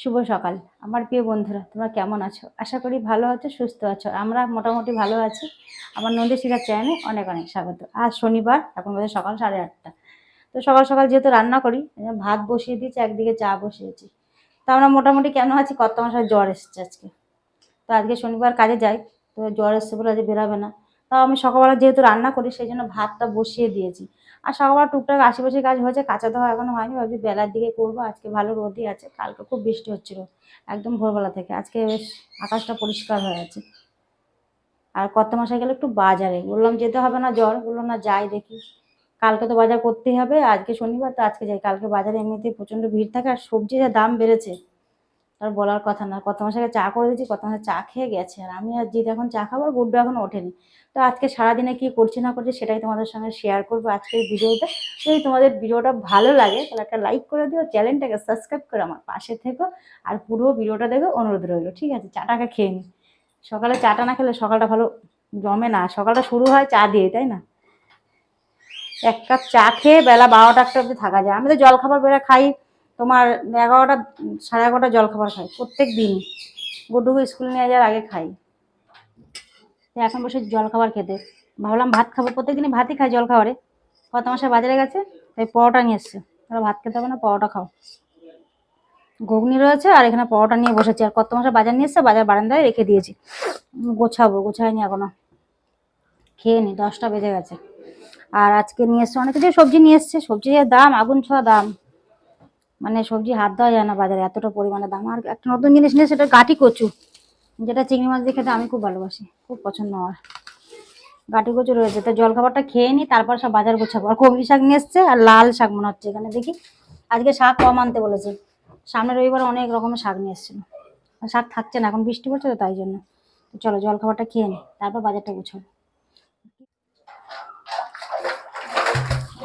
শুভ সকাল। আমার প্রিয় বন্ধুরা, তোমরা কেমন আছো? আশা করি ভালো আছো, সুস্থ আছো। আমরা মোটামুটি ভালো আছি। আমার নন্দী শিখার চ্যানেলে অনেক অনেক স্বাগত। আজ শনিবার, এখন বাজে সকাল সাড়ে আটটা। তো সকাল সকাল যেহেতু রান্না করি ভাত বসিয়ে দিয়েছি, একদিকে চা বসিয়েছি। তো আমরা মোটামুটি কেন আছি? কত মাসের জ্বর এসেছে আজকে। তো আজকে শনিবার কাজে যাই, তো জ্বর এসছে বলে আজকে বেরাবে না। তাও আমি সকালবেলা যেহেতু রান্না করি, সেই জন্য ভাতটা বসিয়ে দিয়েছি। আর সকালবেলা টুকটাক আশেপাশে কাজ হয়েছে, কাঁচা ধোয়া এখনও হয়নি, ভাবছি বেলার দিকে করব, আজকে ভালো রোদই আছে, কালকে খুব বৃষ্টি হচ্ছিল, একদম ভোরবেলা থেকে, আজকে বেশ আকাশটা পরিষ্কার হয়ে আছে আর কত মাসে গেলে একটু বাজারে, বললাম যেতে হবে না জ্বর বললাম না যাই দেখি, কালকে তো বাজার করতেই হবে, আজকে শনিবার, তো আজকে যাই, কালকে বাজারে এমনিতেই প্রচণ্ড ভিড় থাকে, আর সবজির যা দাম বেড়েছে আর বলার কথা না। কত মাস চা করে দিয়েছি, কত মাসে চা খেয়ে গেছে। আর আমি আর জিৎ এখন চা খাব, আর গুড্ডু এখন ওঠেনি। তো আজকে সারাদিনে কি করছি না করছি সেটাই তোমাদের সঙ্গে শেয়ার করব আজকের ভিডিওতে। যদি তোমাদের ভিডিওটা ভালো লাগে, তাহলে একটা লাইক করে দিও, চ্যানেলটাকে সাবস্ক্রাইব করে আমার পাশে থেকো। আর পুরো ভিডিওটা দেখো অনুরোধ রইল, ঠিক আছে? চাটাকে খেয়ে নিই সকালে চাটা না খেলে সকালটা ভালো জমে না। সকালটা শুরু হয় চা দিয়ে, তাই না? এক কাপ চা খেয়ে বেলা বারোটা একটা অবধি থাকা যায়। আমি তো জলখাবার বেড়ে খাই তোমার এগারোটা, সাড়ে এগারোটা জলখাবার খাই প্রত্যেক দিন। গুড্ডুকে স্কুলে নিয়ে যাওয়ার আগে খাই। এখন বসে জলখাবার খেতে। ভাবলাম ভাত খাব, প্রত্যেকদিনই ভাতই খাই জলখাবারে। কত মাসে বাজারে গেছে, তাই পরোটা নিয়ে এসছে। ওরা ভাত খেতে হবে না, পরোটা খাও। ঘুগনি রয়েছে আর এখানে পরোটা নিয়ে বসেছি। আর কত মাসে বাজার নিয়ে এসছে, বাজার বারান্দায় রেখে দিয়েছি। গোছাবো, গোছাইনি এখনও। খেয়ে নি, দশটা বেজে গেছে। আর আজকে নিয়ে এসছে অনেক কিছু। সবজি নিয়ে এসছে, সবজির দাম, আগুন ছোঁয়া দাম। মানে সবজি হাত দেওয়া যায় না বাজারে এতটা পরিমাণে দাম। আর একটা নতুন জিনিস নিয়ে সেটা গাটি কচু। যেটা চিংড়ি মাছ দিয়ে খেতে আমি খুব ভালোবাসি, খুব পছন্দ আমার। গাটি কচু রয়েছে। তো জলখাবারটা খেয়ে নিই, তারপর সব বাজার গোছাবো। আর কবরি শাক নিয়ে এসছে আর লাল শাক মনে হচ্ছে এখানে। দেখি, আজকে শাক কম আনতে বলেছে। সামনের রবিবার অনেক রকমের শাক নিয়ে এসেছিল। শাক থাকছে না, এখন বৃষ্টি পড়ছে তো তাই জন্য। চলো জলখাবারটা খেয়ে নিই, তারপর বাজারটা গুছাবো।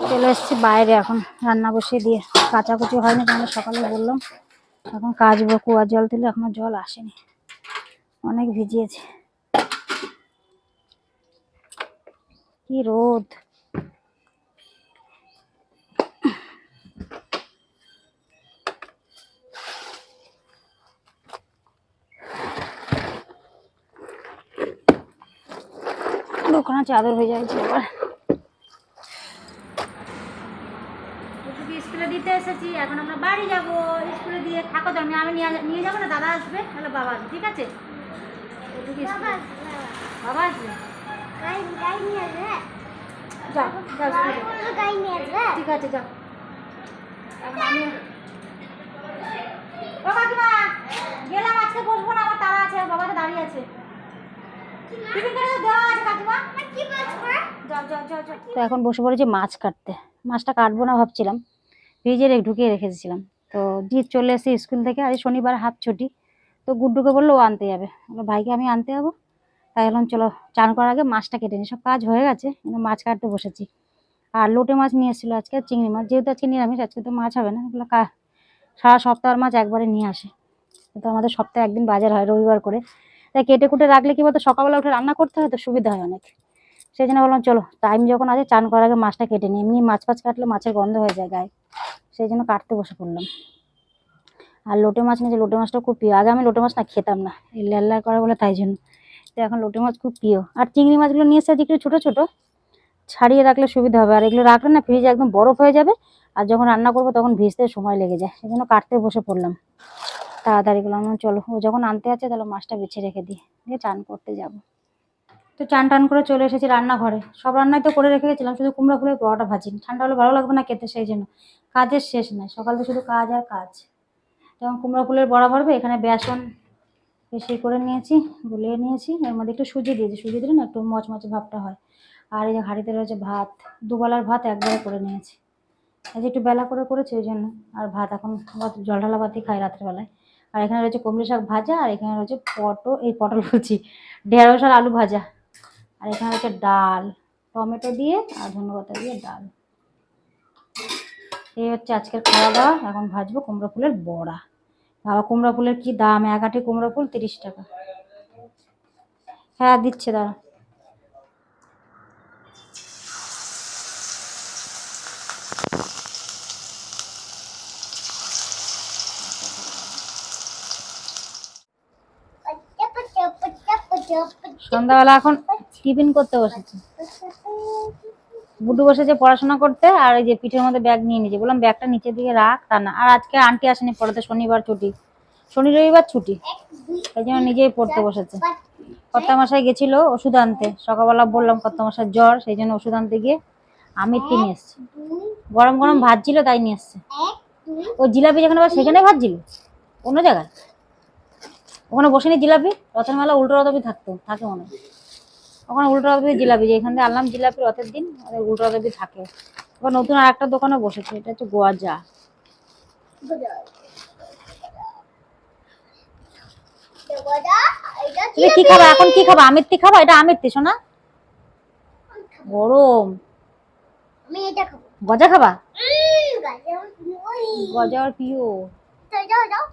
চলে এসেছি বাইরে এখন, রান্না বসিয়ে দিয়ে। কাচাকুচি হয়নি তোমাদের সকালে বললাম, এখন কাচবো কুয়ার জল তুলে এখনও জল আসেনি, অনেক ভিজিয়েছে। কি রোদ। দোকানে চাদর হয়ে যাচ্ছে এবার স্কুলে দিতে এসেছি এখন আমরা বাড়ি যাব স্কুলে দিয়ে থাকো তো আমি আমি নিয়ে যাব না দাদা আসবে তাহলে বাবা আসবে ঠিক আছে? বাবা আসবে যাও যাও স্কুলে। ঠিক আছে যাও। এখন আমি গেলাম আজকে বসবো না আমার তারা আছে দাঁড়িয়ে আছে। তো এখন বসে পড়েছি মাছ কাটতে। মাছটা কাটবো না ভাবছিলাম। ফ্রিজে ঢুকিয়ে রেখেছিলাম। তো জিৎ চলে এসে স্কুল থেকে। আজ শনিবার হাফ ছুটি। তো গুড্ডুকে বলল ও আনতে যাবে। ভাইকে আমি আনতে যাব? তাই বললাম, চলো, চান করার আগে মাছটা কেটে নিই। সব কাজ হয়ে গেছে, কিন্তু মাছ কাটতে বসেছি। আর লোটে মাছ নিয়ে এসেছিল আজকে, চিংড়ি মাছ। যেহেতু আজকে নিরামিষ, আজকে তো মাছ হবে না। কা, সারা সপ্তাহের মাছ একবারে নিয়ে আসে। তো আমাদের সপ্তাহে একদিন বাজার হয় রবিবার করে। তাই কেটে কুটে রাখলে কি বলতো, সকালবেলা উঠে রান্না করতে হয়, তো সুবিধা হয় অনেক। সেই জন্য বললাম, চলো টাইম যখন আছে, চান করার আগে মাছটা কেটে নিই। এমনি মাছ ফাছ কাটলে মাছের গন্ধ হয়ে যায় গায়ে। সেই জন্য কাটতে বসে পড়লাম। আর লোটে মাছ নিয়েছে লোটে মাছটা খুব প্রিয়, আগে আমি লোটে মাছ না খেতাম না, এই ল্যাল্লা করে বলে তাই জন্য। তো এখন লোটে মাছ খুব প্রিয়। আর চিংড়ি মাছগুলো নিয়ে এসে একটু ছোটো ছোটো, ছাড়িয়ে রাখলে সুবিধা হবে। আর এগুলো রাখলে না ফ্রিজে একদম বরফ হয়ে যাবে, আর যখন রান্না করব তখন ভিজতে সময় লেগে যায়। সেই জন্য কাটতে বসে পড়লাম। তাড়াতাড়ি করলাম চলো, ও যখন আনতে আছে তাহলে মাছটা বেছে রেখে দিই। দিয়ে চান করতে যাব। তো চান টান করে চলে এসেছি রান্নাঘরে। সব রান্নাই তো করে রেখে গেছিলাম, শুধু কুমড়া ফুলের বড়াটা ভাজি। ঠান্ডা হলে ভালো লাগবে না খেতে, সেই জন্য। কাজের শেষ নাই, সকাল থেকে শুধু কাজ আর কাজ। যেমন কুমড়া ফুলের বড়া ভরবে, এখানে বেসন বেশি করে নিয়েছি, গুলিয়ে নিয়েছি। এর মধ্যে একটু সুজি দিয়েছি, সুজি দিলে না একটু মচমচে ভাবটা হয়। আর এই যে হাঁড়িতে রয়েছে ভাত, দুবেলার ভাত একবারে করে নিয়েছি। আজ একটু বেলা করে করেছি, ওই জন্য। আর ভাত এখন জল ঢালা ভাতই খাই রাত্রেবেলায়। আর এখানে রয়েছে কুমড়ো শাক ভাজা, আর এখানে রয়েছে পটল এই পটল বলছি, ঢেঁড়স আর আলু ভাজা। আর এখানে হচ্ছে ডাল, টমেটো দিয়ে আর ধনেপাতা দিয়ে ডাল। এই হচ্ছে আজকের খাওয়া দাওয়া এখন ভাজবো কুমড়ো ফুলের বড়া। বাবা, কুমড়ো ফুলের কি দাম? এক আটি কুমড়ো ফুল তিরিশ টাকা। হ্যাঁ দিচ্ছে, দাঁড়া। সন্ধ্যাবেলা এখন টিফিন করতে বসেছে। বুডু বসেছে পড়াশোনা করতে, আর এই যে পিঠের মধ্যে ব্যাগ নিয়ে নিয়েছে। বললাম, ব্যাগটা নিচের দিকে রাখ, তা না। আর আজকে আন্টি আসেনি পড়াতে শনিবার ছুটি। শনি, রবিবার ছুটি এই জন্য নিজেই পড়তে বসেছে। কর্তা মশাই গেছিল ওষুধ আনতে। সকালবেলা বললাম কর্তা মশাই জ্বর, সেই জন্য ওষুধ আনতে গিয়ে আমিরটি নিয়ে এসছে। গরম গরম ভাত ছিল, তাই নিয়ে এসছে। ওই জিলাপি যেখানে আবার সেখানে ভাজছিল অন্য জায়গায়। ওখানে বসেনি জিলাপি, রথের মেলা উল্টো রথবি থাকতো, থাকে মনে হয়। ওখানে উল্টো রথবি জিলাপি যে এখান থেকে আনলাম জিলাপি রথের দিন ওদের উল্টো রথবি থাকে। এবার নতুন আর একটা দোকানে বসেছে এটা হচ্ছে গোয়াজা কি খাবা? এখন কি খাবা? আমিরতি খাবা? এটা আমিরতি শোনা গরম। আমি এটা খাব। গজা খাবা? গজা আর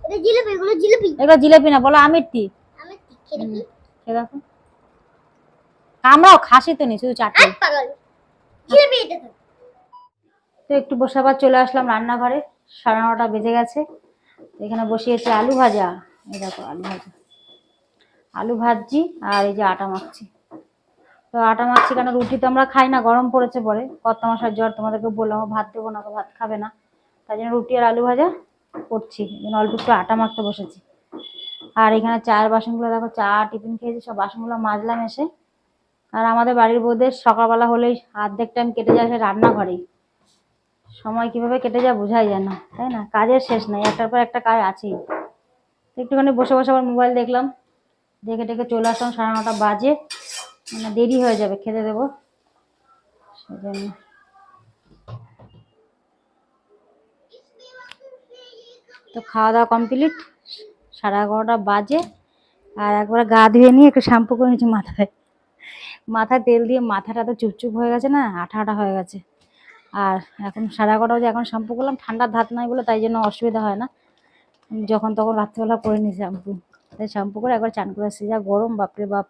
এটা জিলিপি এগুলো জিলিপি। এগুলো জিলাপি না বলো আমিরতি আমি খেয়ে দেখি। খেয়ে দেখো। আমরাও খাসি তো নি শুধু চাটনি তো একটু বসে আবার চলে আসলাম রান্নাঘরে সাড়ে নটা বেজে গেছে। এখানে বসিয়েছি আলু ভাজা। এই দেখো আলু ভাজা। আলু ভাজছি আর এই যে আটা মাখছি। তো আটা মাখছি কেন রুটি তো আমরা খাই না গরম পড়েছে পরে। কত মশার জ্বর তোমাদেরকে বললাম ভাত দেবো না ভাত খাবে না। তাই জন্য রুটি আর আলু ভাজা করছি। অল্প একটু আটা মাখতে বসেছি। আর এখানে চায়ের বাসনগুলো দেখো চা টিফিন খেয়েছি সব বাসনগুলো মাজলাম এসে। আর আমাদের বাড়ির বউদের সকালবেলা হলেই অর্ধেক টাইম কেটে যায় সে রান্নাঘরেই। সময় কীভাবে কেটে যায় বোঝাই যায় না, তাই না? কাজের শেষ নাই, একটার পর একটা কাজ আছেই। একটুখানি বসে বসে আবার মোবাইল দেখলাম, দেখে টেকে চলে আসলাম সাড়ে নটা বাজে মানে দেরি হয়ে যাবে, খেতে দেবো। সেজন্য। তো খাওয়া দাওয়া কমপ্লিট সাড়ে এগারোটা বাজে, আর একবার গা ধুয়ে নিয়ে একটু শ্যাম্পু করে নিয়েছি মাথায়। মাথায় তেল দিয়ে মাথাটা তো চুপচুপ হয়ে গেছে না আঠা আঠা হয়ে গেছে। আর এখন সাড়ে এগারোটা বাজে এখন শ্যাম্পু করলাম, ঠান্ডার ধাত নাই বলে তাই জন্য অসুবিধা হয় না। যখন তখন রাত্রিবেলা করে নিই শ্যাম্পু। তাই শ্যাম্পু করে একবার চান করে আসছি যা গরম, বাপরে বাপ।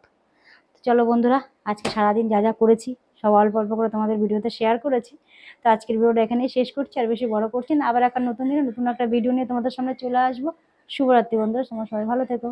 চলো বন্ধুরা, আজকে সারাদিন যা যা করেছি, সব অল্প অল্প করে তোমাদের ভিডিওতে শেয়ার করেছি। তো আজকের ভিডিওটা এখানেই শেষ করছি। আর বেশি বড় করছি না, আবার একটা নতুন দিনে নতুন একটা ভিডিও নিয়ে তোমাদের সামনে চলে আসব। শুভরাত্রি বন্ধুরা, তোমার সবাই ভালো থেকো।